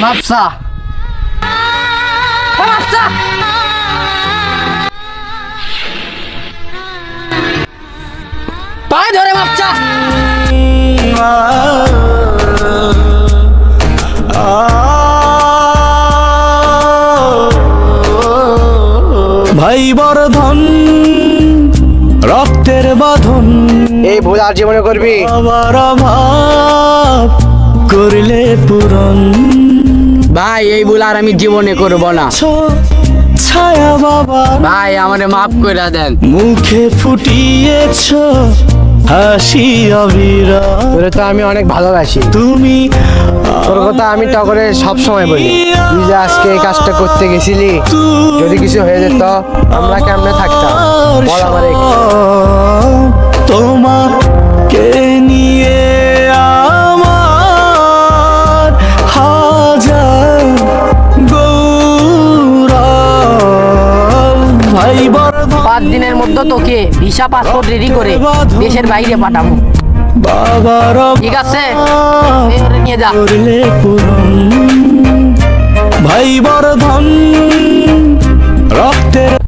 মাপসা। মাপসা। পায়ে ধরে মাপসা। ভাই বর্ধন রক্তের বাঁধন। এই ভুল আর জীবনে করবি। আবার অভাব করলে পূরণ। ভাই এই ভুল আর আমি জীবনে করব না। ছায়া বাবা। ভাই আমারে মাফ করে দেন। মুখে ফুটিয়েছ হাসি অবিরাম তোরে তো আমি অনেক ভালোবাসি। তুমি তোর কথা আমি টগরে সব সময় বলি। তুই যে আজকে এই কাজটা করতে গেছিলি যদি কিছু হয়ে যেত আমরা কেমনে থাকতাম? বল আমারে পাঁচ দিনের মধ্যে তোকে ভিসা পাসপোর্ট রেডি করে দেশের বাইরে পাঠাবো। ঠিক আছে? নিয়ে যা। ভাই বড়